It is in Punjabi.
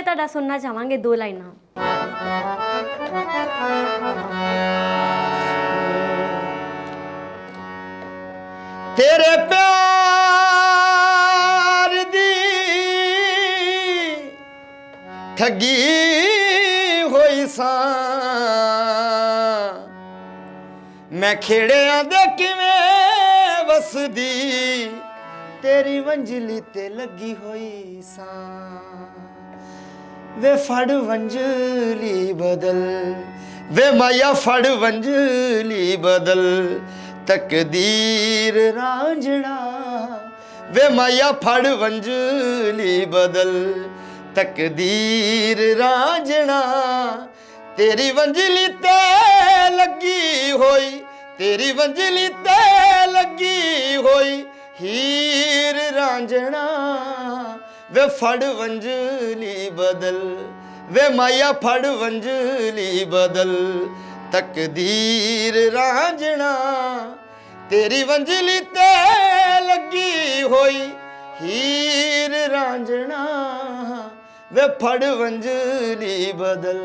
ਇਹ ਤੁਹਾਡਾ ਸੁਣਨਾ ਚਾਹਾਂਗੇ ਦੋ ਲਾਈਨਾਂ। ਤੇਰੇ ਪਿਆਰ ਦੀ ਠੱਗੀ ਹੋਈ ਸਾਂ। ਮੈਂ ਖੇੜਿਆਂ ਦੇ ਕਿਵੇਂ ਵਸਦੀ, ਤੇਰੀ ਵੰਜਲੀ ਤੇ ਲੱਗੀ ਹੋਈ ਸਾਂ। ਵੇ ਫੜ ਵੰਜਲੀ ਬਦਲ, ਵੇ ਮਾਇਆ ਫੜ ਵੰਜਲੀ ਬਦਲ, ਤਕਦੀਰ ਰਾਂਝਣਾ ਵੇ ਮਾਇਆ ਫੜ ਵੰਜਲੀ ਬਦਲ, ਤਕਦੀਰ ਰਾਂਝਣਾ ਤੇਰੀ ਵੰਜਲੀ ਤੇ ਲੱਗੀ ਹੋਈ, ਤੇਰੀ ਵੰਜਲੀ ਤੇ ਲੱਗੀ ਹੋਈ, ਹੀਰ ਰਾਂਝਣਾ ਵੇ ਫੜ ਵੰਜਲੀ ਬਦਲ, ਵੇ ਮਾਇਆ ਫੜ ਵੰਜਲੀ ਬਦਲ। ਤਕਦੀਰ ਰਾਂਝਣਾ, ਤੇਰੀ ਵੰਜਲੀ ਤੇ ਲੱਗੀ ਹੋਈ ਹੀਰ ਰਾਂਝਣਾ। ਵੇ ਫੜ ਵੰਜਲੀ ਬਦਲ।